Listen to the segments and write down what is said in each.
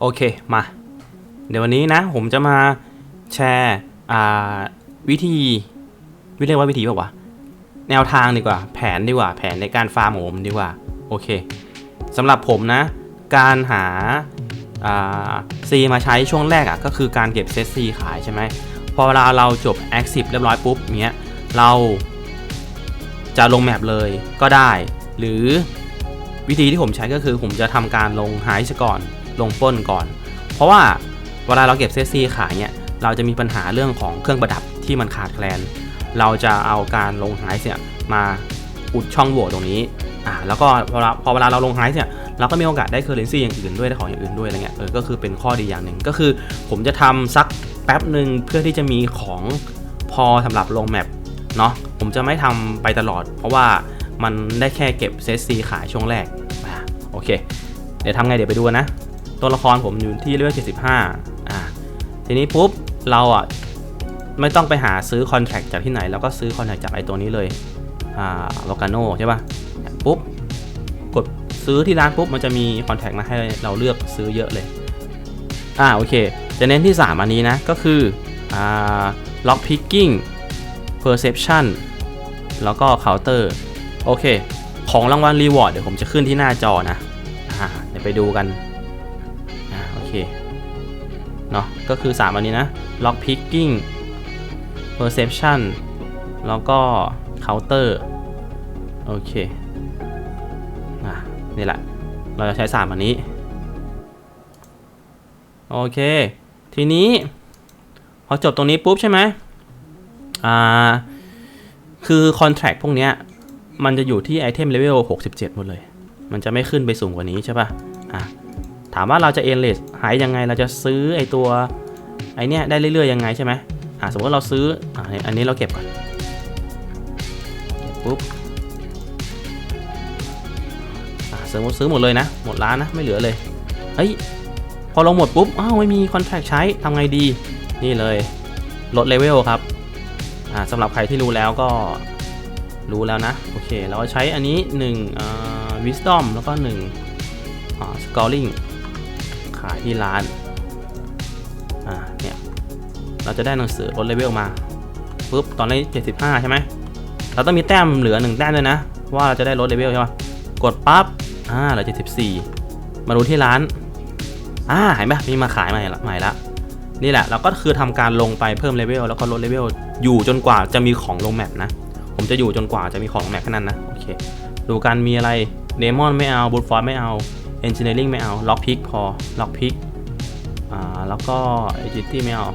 โอเคมา เดี๋ยววันนี้นะ ผมจะมาแชร์วิธีวิเรียกว่าวิธีป่าวะแนวทางดีกว่า แผนดีกว่า แผนในการฟาร์มของผมดีกว่าโอเคสำหรับผมนะ การหาอ่าซีมาใช้ช่วงแรกอะ่ะก็คือการเก็บเซตซีขายใช่ไหมพอเวลาเราจบ Active เรียบร้อยปุ๊บเนี้ยเราจะลงแมปเลยก็ได้ หรือวิธีที่ผมใช้ก็คือผมจะทำการลงไฮส์ก่อน ลงป้นก่อน เพราะว่าเวลาเราเก็บเซซีขายเนี่ยเราจะมีปัญหาเรื่องของเครื่องประดับที่มันขาดแคลน เราจะเอาการลงไฮส์เนี่ยมาอุดช่องโหว่ตรงนี้อ่าแล้วก็พอเราพอเวลาเราลงไฮส์เนี่ยเราก็มีโอกาสได้เคอร์เรนซีอย่างอื่นด้วยได้ของอย่างอื่นด้วยอะไรเงี้ยเออก็คือเป็นข้อดีอย่างหนึ่งก็คือ ผมจะทำสักแป๊บหนึ่งเพื่อที่จะมีของพอสำหรับลงแมปเนาะผมจะไม่ทำไปตลอด เพราะว่ามันได้แค่เก็บเซตซีขายช่วงแรกอ่าโอเค เดี๋ยวทำไงเดี๋ยวไปดูนะ ตัวละครผมอยู่ที่เลเวล75อ่าทีนี้ปุ๊บเราอะไม่ต้องไปหาซื้อคอนแทคจากที่ไหนแล้วก็ซื้อคอนแทคจากไอตัวนี้เลยอ่าโลกาโนใช่ป่ะปุ๊บกดซื้อที่ร้านปุ๊บมันจะมีคอนแทคมาให้เราเลือกซื้อเยอะเลยอ่าโอเคจะเน้นที่ 3 อันนี้นะก็คืออ่า lock picking perception แล้วก็ counter โอเค ของรางวัล reward เดี๋ยวผมจะขึ้นที่หน้าจอนะอ่าเดี๋ยวไปดูกัน ก็คือ 3 อันนี้นะ lock picking perception แล้วก็ counter โอเคอะนี่แหละ เราจะใช้ 3 อันนี้ โอเค ทีนี้ พอจบตรงนี้ปุ๊บใช่ไหมอ่า คือ contract พวกเนี้ย มันจะอยู่ที่ไอเทมเลเวล67 หมดเลย มันจะไม่ขึ้นไปสูงกว่านี้ใช่ป่ะ อะ ถามว่าเราจะเอ็นเลสหายยังไงเราจะซื้อไอตัวไอเนี้ยได้เรื่อยๆยังไงใช่ไหมอะสมมติเราซื้ออะอันนี้เราเก็บก่อนปุ๊บอะสมมติซื้อหมดเลยนะ หมดร้านนะไม่เหลือเลยเฮ้ยพอลงหมดปุ๊บอ้าวไม่มีคอนแทคใช้ทำไงดีนี่เลยลดเลเวลครับอ่าสำหรับใครที่รู้แล้วก็รู้แล้วนะโอเคเราก็ใช้อันนี้1อ่า wisdom แล้วก็1อ่า scoring ขายที่ร้านอ่าเนี่ยเราจะได้หนังสือลดเลเวลมาปุ๊บตอนนี้ 75 ใช่ไหมเราต้องมีแต้มเหลือ 1 แต้มด้วยนะ ว่าเราจะได้ลดเลเวลใช่ปะกดปั๊บอ่าเหลือ74 มาดูที่ร้านอ่าเห็นปะมีมาขายใหม่ละใหม่ละนี่แหละเราก็คือทำการลงไปเพิ่มเลเวลแล้วก็ลดเลเวลอยู่จนกว่าจะมีของลงแมปนะ ผมจะอยู่จนกว่าจะมีของลงแมปแค่นั้นนะโอเคดูกันมีอะไรเดมอนไม่เอาบูทฟอร์ไม่เอา เอนจิเนียริงไม่เอาล็อกพิกพอล็อกพิกอ่าแล้วก็เอจิตี้ไม่เอา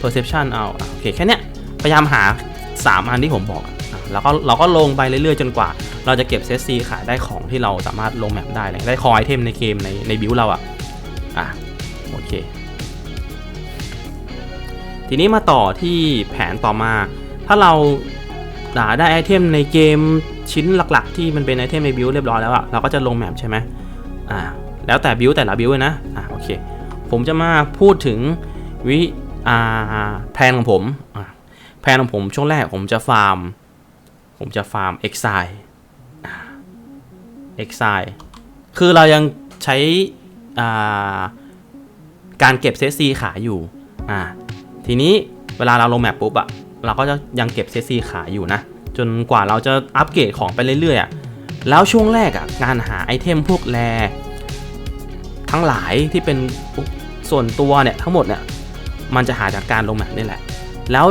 perception เอาโอเคแค่เนี้ยพยายามหา 3 อันที่ผมบอกอะแล้วก็เราก็ลงไปเรื่อยๆ จนกว่า เราจะเก็บเซตซีขายได้ของที่เราสามารถลงแมปได้เลยได้คอไอเทมในเกมในในบิวเราอะอะโอเค ทีนี้มาต่อที่แผนต่อมา ถ้าเราหาได้ไอเทมในเกมชิ้นหลักๆ ที่มันเป็นไอเทมในบิวเรียบร้อยแล้วอะเราก็จะลงแมปใช่ไหม อ่าแล้วแต่บิวแต่ละบิวเลยนะอ่าโอเคผมจะมาพูดถึงวิอ่าแผนของผมอ่าแผนของผมช่วงแรกผมจะฟาร์ม ผมจะฟาร์มเอ็กไซเอ็กไซคือเรายังใช้อ่าการเก็บเซตซีขายอยู่อ่าทีนี้เวลาเราลงแมปปุ๊บอะเราก็จะยังเก็บเซตซีขายอยู่นะจนกว่าเราจะอัปเกรดของไปเรื่อยๆอะ แล้วช่วงแรกอะการหาไอเทมพวกแรทั้งหลายที่เป็นส่วนตัวเนี่ยทั้งหมดเนี่ยมันจะหาจากการลงแมปนี่แหละ แล้ว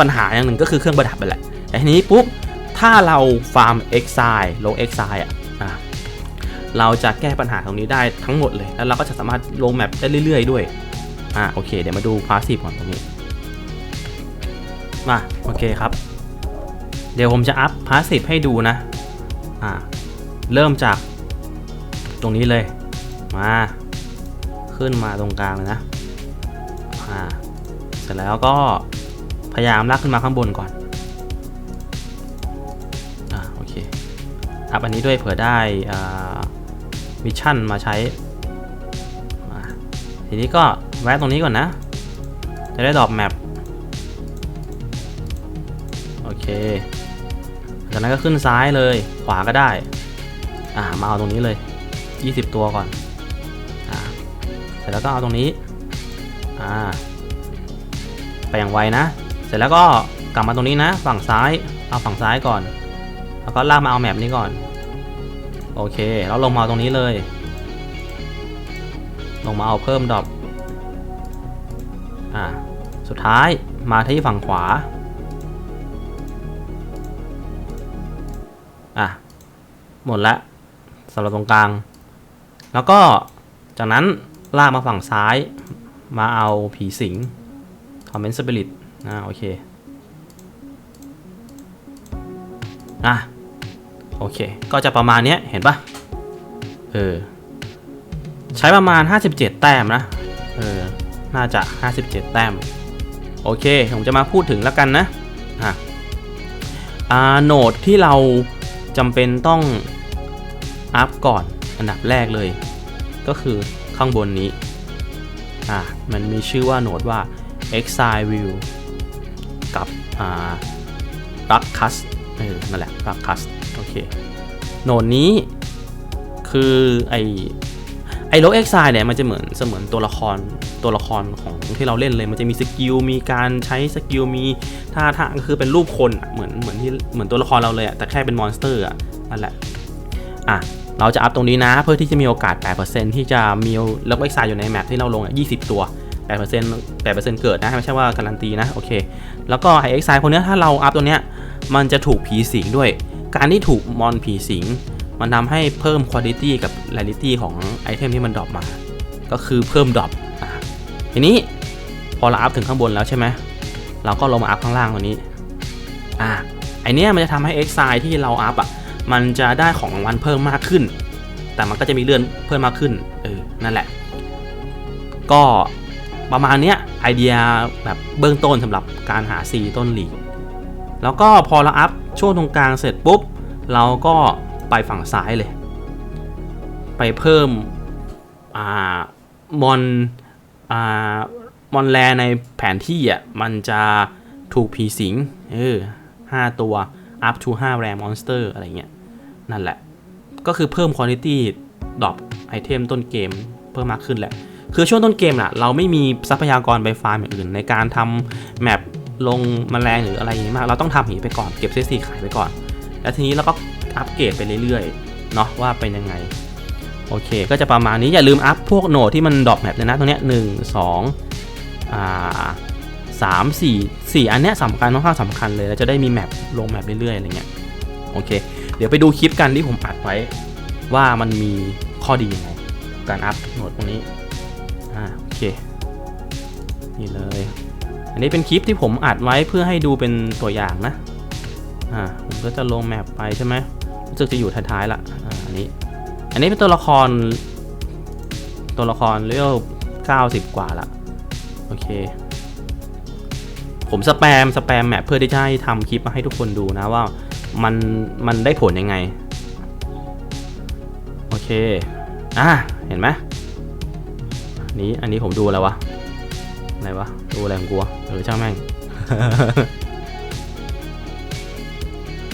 ปัญหาอย่างหนึ่งก็คือเครื่องประดับไปแหละแต่ทีนี้ปุ๊บถ้าเราฟาร์มเอ็กไซลงเอ็กไซอะอะเราจะแก้ปัญหาตรงนี้ได้ทั้งหมดเลย แล้วเราก็จะสามารถลงแมปได้เรื่อยๆด้วย อ่าโอเค เดี๋ยวมาดูพาสซีฟก่อนตรงนี้ มาโอเคครับ เดี๋ยวผมจะอัพพาสซีฟให้ดูนะ อ่า เริ่มจากตรงนี้เลย มา ขึ้นมาตรงกลางเลยนะอ่าเสร็จแล้วก็พยายามลากขึ้นมาข้างบนก่อน อ่าโอเค อัพอันนี้ด้วยเผื่อได้อ่ามิชชั่นมาใช้ ทีนี้ก็แวะตรงนี้ก่อนนะ จะได้ดรอปแมปโอเคจากนั้นก็ขึ้นซ้ายเลย ขวาก็ได้ อ่ามาเอาตรงนี้เลย 20 ตัวก่อนอ่าร็จแล้วก็เอาตรงนี้อ่าไปอย่างไวนะ เสร็จแล้วก็กลับมาตรงนี้นะ ฝั่งซ้ายเอาฝั่งซ้ายก่อน แล้วก็ลากมาเอาแมปนี้ก่อน โอเคแล้วลงมาตรงนี้เลย ลงมาเอาเพิ่มดอปอ่าสุดท้ายมาที่ฝั่งขวาอะหมดละำหรับตรงกลาง แล้วก็จากนั้นลากมาฝั่งซ้ายมาเอาผีสิงคอมเมนต์สปิริตอ่าโอเคอะโอเค ก็จะประมาณนี้เห็นปะเออ ใช้ประมาณ 57 แต้มนะ เออ น่าจะ 57 แต้ม โอเค ผมจะมาพูดถึงแล้วกันนะ อะอ่าโหนดที่เราจำเป็นต้อง อัพก่อนอันดับแรกเลย ก็คือข้างบนนี้อะมันมีชื่อว่าโหนดว่า Exile View กับอ่า r u c k u s เออนั่นแหละ r u c k u s โอเคโหนดนี้คือไอไอโลเอ็กไซเนี่ยมันจะเหมือนเสมือนตัวละครตัวละครของที่เราเล่นเลยมันจะมีสกิลมีการใช้สกิลมีท่าทางคือเป็นรูปคนเหมือนเหมือนที่เหมือนตัวละครเราเลยอะแต่แค่เป็นมอนสเตอร์อะนั่นแหละ อะเราจะอัพตรงนี้นะเพื่อที่จะมีโอกาส 8%ที่จะมีโลเอ็กไซอยู่ในแมปที่เราลง 20 ตัว 8% 8%เกิดนะไม่ใช่ว่าการันตีนะโอเค แล้วก็ไอเอ็กไซคนนี้ถ้าเราอัพตัวเนี้ยมันจะถูกผีสิงด้วย การที่ถูกมอนผีสิง มันทำให้เพิ่มคุณ i t y กับ rarity ของไอเทมที่มันดรอปมา ก็คือเพิ่มดรอปทีนี้พอเราอัพถึงข้างบนแล้วใช่ไหมเราก็ลงมาอัพข้างล่างตัวนี้อะไอเนี้ยมันจะทำให้ x i ที่เราอัพอะ มันจะได้ของรางวัลเพิ่มมากขึ้น แต่มันก็จะมีเลื่อนเพิ่มมากขึ้นเออนั่นแหละ ก็ประมาณเนี้ยไอเดียแบบเบื้องต้นสำหรับการหา C ต้นหลีกแล้วก็พอเราอัพช่วงตรงกลางเสร็จปุ๊บ เราก็ไปฝั่งซ้ายเลย ไปเพิ่มอ่ามอนอ่ามอนแลในแผนที่อะมันจะถูกผีสิงเออห้าตัว up to 5 rare monster อะไรเงี้ย นั่นแหละ ก็คือเพิ่ม quality ดรอปไอเทมต้นเกมเพิ่มมากขึ้นแหละ คือช่วงต้นเกมน่ะเราไม่มีทรัพยากรไปฟาร์มอย่างอื่น ในการทำแมปลงแมลงหรืออะไรอย่างนี้มาก เราต้องทำอย่างนี้ไปก่อนเก็บเซซีขายไปก่อน แล้วทีนี้เราก็อัปเกรดไปเรื่อยๆเนาะว่าเป็นยังไงโอเค ก็จะประมาณนี้อย่าลืมอัพพวกโหนดที่มันดรอปแมปเลยนะตรงเนี้ยหนึ่งสองอ่าสามสี่สี่อันเนี้ยสำคัญค่อนข้างสำคัญเลย แล้วจะได้มีแมปลงแมปเรื่อยๆอะไรเงี้ยโอเค เดี๋ยวไปดูคลิปกันที่ผมอัดไว้ ว่ามันมีข้อดียังไงการอัพโหนดตรงนี้อ่าโอเคนี่เลย อันนี้เป็นคลิปที่ผมอัดไว้เพื่อให้ดูเป็นตัวอย่างนะอ่าผมก็จะลงแมปไปใช่ไหมรู้สึกจะอยู่ท้ายๆละอ่าอันนี้ อันนี้เป็นตัวละคร ตัวละครเรียก90กว่าละโอเคผมสแปมสแปมแมปเพื่อที่จะให้ทำคลิปมาให้ทุกคนดูนะว่า มันมันได้ผลยังไง โอเค อ่าเห็นไหมนี้อันนี้ผมดูแล้ววะ อะไรวะ ดูอะไรของกูวเออช่างแม่ง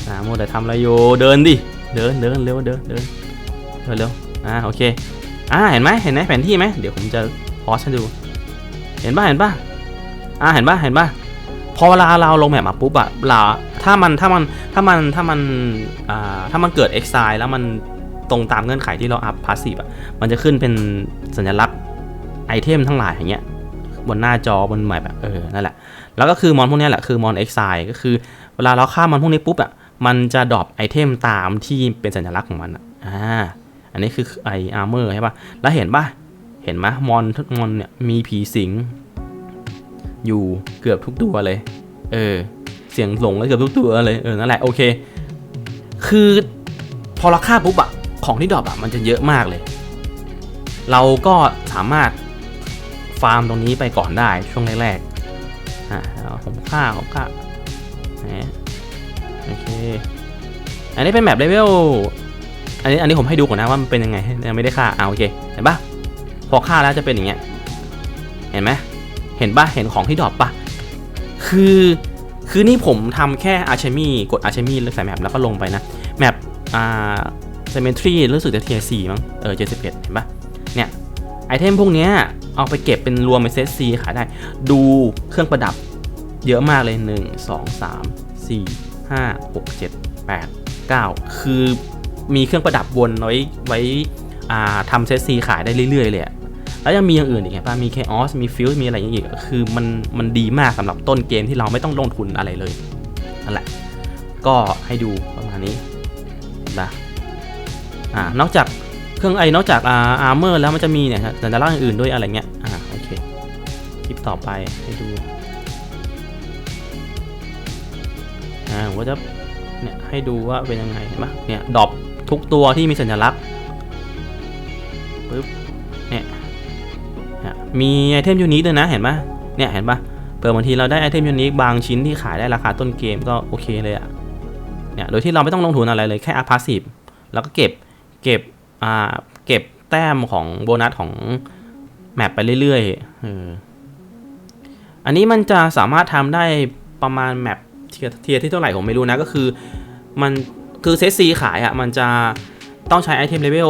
อ่าโมวแต่ทำอะไรอยู่เดินดิ เดินเดินเร็วเดินเดินเดินเร็วอ่าโอเค อ่าเห็นไหมเห็นไหมแผนที่ไหมเดี๋ยวผมจะพอสให้ดู เห็นป่ะเห็นป่ะอ่าเห็นป่ะเห็นป่ะพอเวลาเราลงแมปมาปุ๊บอะเรา ถ้ามันถ้ามันถ้ามันถ้ามันอ่าถ้ามันเกิด exile แล้วมันตรงตามเงื่อนไขที่เราอัพพาสซีฟอะมันจะขึ้นเป็นสัญลักษณ์ไอเทมทั้งหลายอย่างเงี้ยบนหน้าจอบนแมปแบบเออนั่นแหละ แล้วก็คือมอนพวกนี้แหละคือมอน exile ก็คือเวลาเราฆ่ามอนพวกนี้ปุ๊บอะมันจะดรอปไอเทมตามที่เป็นสัญลักษณ์ของมันอะอ่าอันนี้คือไออาร์เมอร์ใช่ปะแล้วเห็นป่ะ เห็นไหมมอนทุกมอนเนี่ยมีผีสิง อยู่เกือบทุกตัวเลย เออ เสียงหลงก็เกือบทุกตัวเลยเออนั่นแหละโอเค คือพอเราฆ่าปุ๊บอะของที่ดรอปอะมันจะเยอะมากเลย เราก็สามารถฟาร์มตรงนี้ไปก่อนได้ช่วงแรกๆอ่าผมฆ่าผมฆ่าโอเค อันนี้เป็นแมปเลเวลอันนี้อันนี้ผมให้ดูก่อนนะว่ามันเป็นยังไงยังไม่ได้ฆ่าเอาโอเคเห็นปะพอฆ่าแล้วจะเป็นอย่างเงี้ยเห็นไหมเห็นปะเห็นของที่ดรอปปะคือ คือนี่ผมทำแค่อาร์เชมี่กดอาร์เชมี่แล้วใส่แมปแล้วก็ลงไปนะ แมปอ่าเซมเมทรีรู้สึกจะเทียร์สี่มั้งเออเจ็ดสิบเอ็ดเห็นปะเนี่ย ไอเทมพวกเนี้ยเอาไปเก็บเป็นรวมเป็นเซตซีขายได้ ดูเครื่องประดับเยอะมากเลย 1 2 3 4 5 6 7 8 9 คือมีเครื่องประดับวนไว้ไว้อ่าทำเซตซีขายได้เรื่อยๆเลย แล้วยังมีอย่างอื่นอีกไงป่ะมี Chaos มี f i e l มีอะไรอย่างเงี้ยอีกคือมันมันดีมากสำหรับต้นเกมที่เราไม่ต้องลงทุนอะไรเลยนั่นแหละ ก็ให้ดูประมาณนี้นะอ่านอกจากเครื่องไอ้นอกจากอ่าอาร์เมอร์แล้วมันจะมีเนี่ยครับสัญลักษณ์อื่นด้วยอะไรเงี้ยอ่าโอเคคลิปต่อไปให้ดูอ่าผมก็จะเนี่ยให้ดูว่าเป็นยังไงเห็นปะเนี่ยดรอปทุกตัวที่มีสัญลักษณ์ปึ๊บเนี่ย มีไอเทมยูนิคด้วยนะเห็นปะเนี่ยเห็นปะเปิดบางทีเราได้ไอเทมยูนิคบางชิ้นที่ขายได้ราคาต้นเกมก็โอเคเลยอะเนี่ยโดยที่เราไม่ต้องลงทุนอะไรเลยแค่อัพพาสซีฟแล้วก็เก็บเก็บอ่าเก็บแต้มของโบนัสของแมปไปเรื่อยๆอออันนี้มันจะสามารถทำได้ประมาณแมปเทียเทียที่เท่าไหร่ผมไม่รู้นะก็คือมันคือเซตซีขายอะ่ะมันจะต้องใช้ไอเทมเลเวล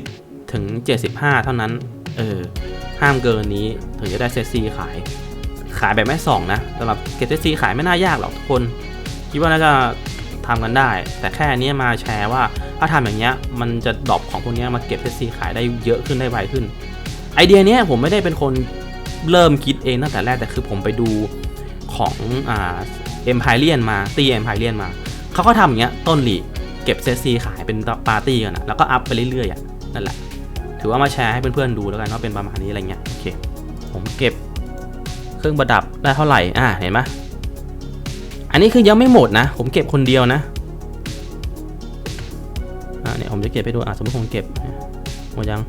60 ถึง 75 เท่านั้น เออ ห้ามเกินนี้ถึงจะได้เซตซีขาย ขายแบบไม่ส่องนะสำหรับเก็บเซตซีขายไม่น่ายากหรอกทุกคน คิดว่าน่าจะทำกันได้ แต่แค่อันนี้มาแชร์ว่าถ้าทำอย่างเงี้ยมันจะดรอปของพวกเนี้ยมาเก็บเซตซีขายได้เยอะขึ้นได้ไวขึ้น ไอเดียเนี้ยผมไม่ได้เป็นคนเริ่มคิดเองตั้งแต่แรกแต่คือผมไปดูของอ่าเอ็มพเลียนมาตีเอ็มพเลียนมาเขาก็ทำอย่างเงี้ยต้นหลีเก็บเซตซีขายเป็นปาร์ตี้กันนะแล้วก็อัพไปเรื่อยๆอะนั่นแหละ ถือว่ามาแชร์ให้เพื่อนๆดูแล้วกันว่าเป็นประมาณนี้อะไรเงี้ยโอเคผมเก็บเครื่องประดับได้เท่าไหร่อ่าเห็นไหมอันนี้คือยังไม่หมดนะ ผมเก็บคนเดียวนะอ่าเนี่ยผมจะเก็บไปดูอะสมมติผมเก็บหมดยัง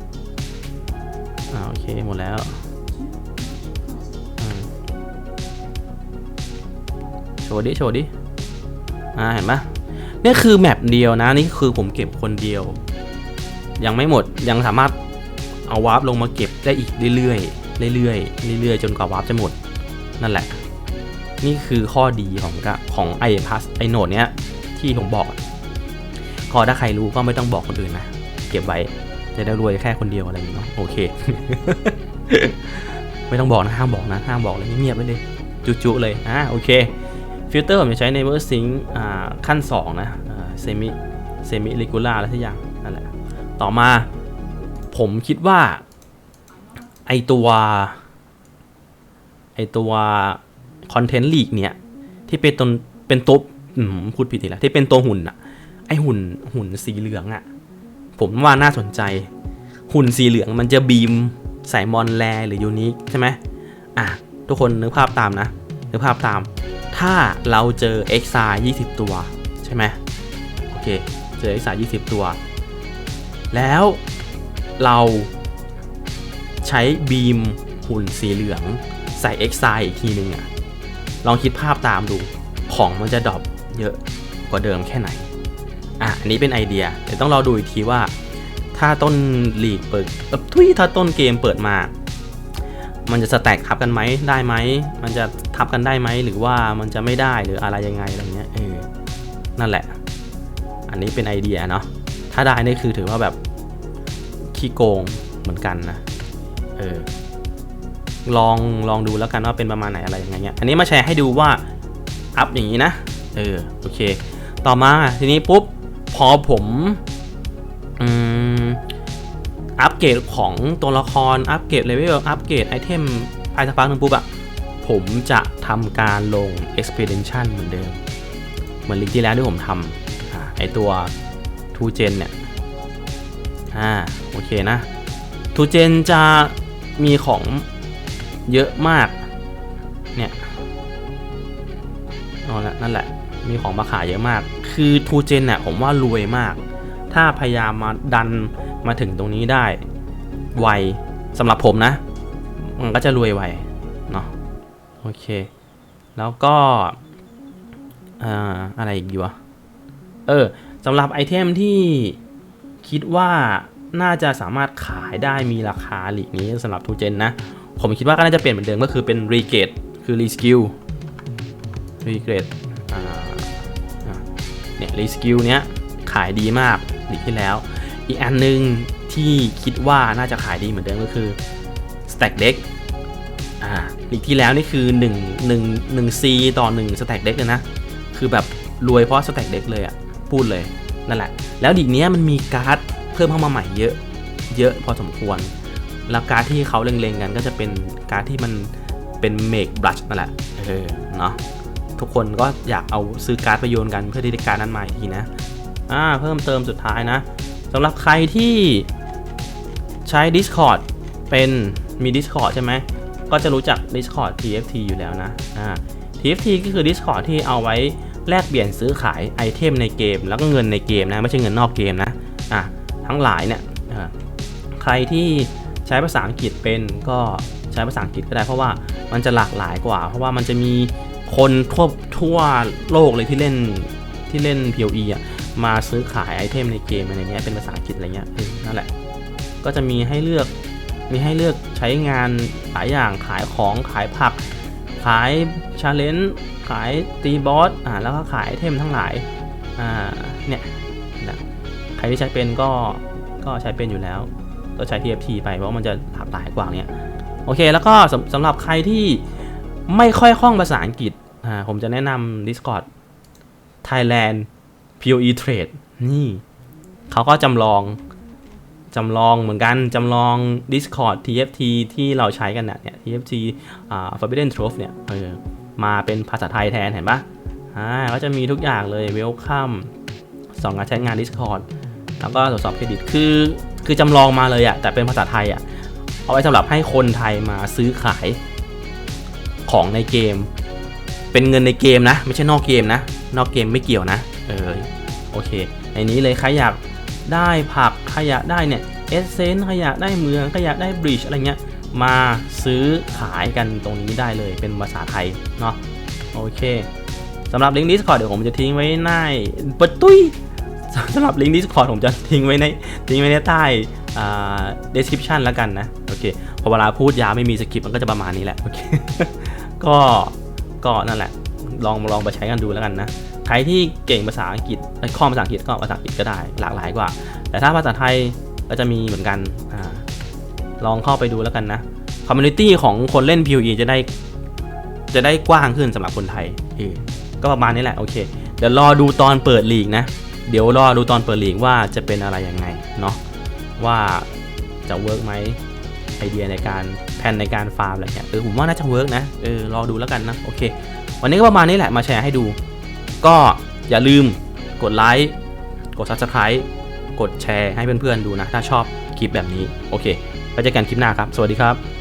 อ่าโอเคหมดแล้วโชว์ดิโชว์ดิอ่าเห็นปะเนี่คือแมปเดียวนะนี่คือผมเก็บคนเดียว ยังไม่หมดยังสามารถ เอาวาร์ปลงมาเก็บได้อีกเรื่อยๆเรื่อยๆเรื่อยๆ จนกว่าวาร์ปจะหมด นั่นแหละ นี่คือข้อดีของของไอพัสไอโนดเนี้ยที่ผมบอกก็ถ้าใครรู้ก็ไม่ต้องบอกคนอื่นนะ เก็บไว้จะได้รวยแค่คนเดียวอะไรอย่างเงี้ยเนาะโอเค ไม่ต้องบอกนะห้ามบอกนะห้ามบอกเลยเงียบไว้เลยจุๆเลยอ่าโอเคฟิลเตอร์ผมจะใช้ Never Sync อ่าขั้น 2 นะเซมิเซมิลิกูล่าอะไรสักอย่างนั่นแหละ ต่อมา ผมคิดว่า ไอตัวไอตัวคอนเทนต์ลีกเนี่ย ที่เป็นตัวเป็นตัวพูดผิดทีละที่เป็นตัวหุ่นอะไอหุ่นหุ่นสีเหลืองอะผมว่าน่าสนใจ หุ่นสีเหลืองมันจะบีมใส่มอนแลหรือยูนิคใช่ไหมอะ ทุกคนนึกภาพตามนะ นึกภาพตาม ถ้าเราเจอ x r 20 ตัว ใช่ไหมโอเค เจอ x r 20 ตัว แล้ว เราใช้บีมหุ่นสีเหลือง ใส่ x r อีกทีนึงอะลองคิดภาพตามดู ของมันจะดรอปเยอะกว่าเดิมแค่ไหน อะ อันนี้เป็นไอเดีย เดี๋ยวต้องรอดูอีกทีว่า ถ้าต้นลีกเปิดเออทุยถ้าต้นเกมเปิดมา มันจะสแต็กทับกันไหมได้ไหม มันจะทับกันได้ไหม หรือว่ามันจะไม่ได้หรืออะไรยังไงอะไรเงี้ย เออ นั่นแหละ อันนี้เป็นไอเดียเนาะ ถ้าได้นี่คือถือว่าแบบ ขี้โกงเหมือนกันนะเออลองลองดูแล้วกันว่าเป็นประมาณไหนอะไรยังไงเงี้ยอันนี้มาแชร์ให้ดูว่าอัพอย่างนี้นะเออโอเค ต่อมาทีนี้ปุ๊บพอผมอืมอัปเกรดของตัวละครอัปเกรดเลเวลอัปเกรดไอเทมภายสักพักหนึงปุ๊บอะผมจะทำการลง expedition เหมือนเดิม เหมือนลิงก์ที่แล้วที่ผมทำไอตัว 2 gen เนี่ย อ่าโอเคนะ2 gen จะมีของเยอะมากเนี่ยเอาละนั่นแหละมีของมาขายเยอะมาก คือ2 gen เนี่ยผมว่ารวยมาก ถ้าพยายามมาดันมาถึงตรงนี้ได้ไวสำหรับผมนะ มันก็จะรวยไวเนาะโอเค แล้วก็อ่าอะไรอีกดีวะเออสำหรับไอเทมที่ คิดว่าน่าจะสามารถขายได้มีราคาหลีกนี้สำหรับทูเจนนะ ผมคิดว่าก็น่าจะเปลี่ยนเหมือนเดิมก็คือเป็นรีเกตคือรีสกิลรีเกตเนี่ยรีสกิลเนี้ยขายดีมากหลีกที่แล้ว อีกอันหนึงที่คิดว่าน่าจะขายดีเหมือนเดิมก็คือ Stack Deck อ่าหลีกที่แล้วนี่คือ 1 1 1 C ต่อ 1 Stack Deck เลยนะ คือแบบรวยเพราะ Stack Deck เลยอะ พูดเลย นั่นแหละ แล้วลีกเนี้ยมันมีการ์ดเพิ่มเข้ามาใหม่เยอะ เยอะพอสมควร แล้วการ์ดที่เขาเล็งๆกันก็จะเป็นการ์ดที่มันเป็นเมกบลัชนั่นแหละ เออ เนาะทุกคนก็อยากเอาซื้อการ์ดไปโยนกันเพื่อที่ได้การ์ดนั้นมาอีกทีนะ อ่า เพิ่มเติมสุดท้ายนะสำหรับใครที่ใช้ Discord เป็นมี Discord ใช่ไหม ก็จะรู้จัก Discord TFT อยู่แล้วนะ อ่า TFT ก็คือ Discord ที่เอาไว้ แลกเปลี่ยนซื้อขายไอเทมในเกม แล้วก็เงินในเกมนะไม่ใช่เงินนอกเกมนะอะทั้งหลายเนี่ยใครที่ใช้ภาษาอังกฤษเป็นก็ใช้ภาษาอังกฤษก็ได้เพราะว่ามันจะหลากหลายกว่า เพราะว่ามันจะมีคนทั่วทั่วโลกเลยที่เล่นที่เล่น PoE อะมาซื้อขายไอเทมในเกมอะไรเงี้ยเป็นภาษาอังกฤษอะไรเงี้ยนั่นแหละ ก็จะมีให้เลือกมีให้เลือกใช้งานหลายอย่างขายของขายผัก ขายชาเลนจ์ขายตีบอสอ่าแล้วก็ขายเทมทั้งหลายอ่าเนี่ยนะใครที่ใช้เป็นก็ก็ใช้เป็นอยู่แล้วก็ใช้ TFT ไปเพราะมันจะหลากหลายกว่าเนี่ยโอเคแล้วก็สำสำหรับใครที่ไม่ค่อยคล่องภาษาอังกฤษอ่าผมจะแนะนำ Discord Thailand POE Trade นี่เขาก็จำลอง จำลองเหมือนกันจำลอง Discord TFT ที่เราใช้กันนะเนี่ย TFT อ่า Forbidden Trove เนี่ยเออมาเป็นภาษาไทยแทนเห็นปะอ่าก็จะมีทุกอย่างเลย Welcome สอนการใช้งาน Discord แล้วก็ตรวจสอบเครดิตคือคือจำลองมาเลยอะแต่เป็นภาษาไทยอะเอาไว้สำหรับให้คนไทยมาซื้อขายของในเกม เป็นเงินในเกมนะ ไม่ใช่นอกเกมนะ นอกเกมไม่เกี่ยวนะ เออโอเคในนี้เลยใครอยาก ได้ผักใครอยากได้เนี่ยเอเซนใครอยากได้เมืองใครอยากได้บริดจ์อะไรเงี้ยมาซื้อขายกันตรงนี้ได้เลยเป็นภาษาไทยเนาะโอเคสำหรับลิงก์ Discord เดี๋ยวผมจะทิ้งไว้ในปะตุ้ยสำหรับลิงก์ Discord ผมจะทิ้งไว้ในทิ้งไว้ในใต้อ่า description แล้วกันนะ โอเค พอเวลาพูดยาวไม่มีสคริปต์มันก็จะประมาณนี้แหละ โอเค ก็ ก็นั่นแหละ ลองลองไปใช้กันดูแล้วกันนะ ใครที่เก่งภาษาอังกฤษไอ้ข้อภาษาอังกฤษก็ภาษาอังกฤษก็ได้หลากหลายกว่า แต่ถ้าภาษาไทยก็จะมีเหมือนกันอลองเข้าไปดูแล้วกันนะคอมมูนิตี้ของคนเล่น PoE จะได้จะได้กว้างขึ้นสำหรับคนไทยเออก็ประมาณนี้แหละโอเคเดี๋ยวรอดูตอนเปิดลีกนะ เดี๋ยวรอดูตอนเปิดลีกว่าจะเป็นอะไรยังไงเนาะว่าจะเวิร์กไหมไอเดียในการแผนในการฟาร์มอะไรเงี้ยเออผมว่าน่าจะเวิร์กนะเออรอดูแล้วกันนะโอเค วันนี้ก็ประมาณนี้แหละมาแชร์ให้ดู ก็อย่าลืมกดไลค์กด Subscribe กดแชร์ให้เพื่อนๆดูนะ ถ้าชอบคลิปแบบนี้ โอเคไว้เจอกันคลิปหน้าครับ สวัสดีครับ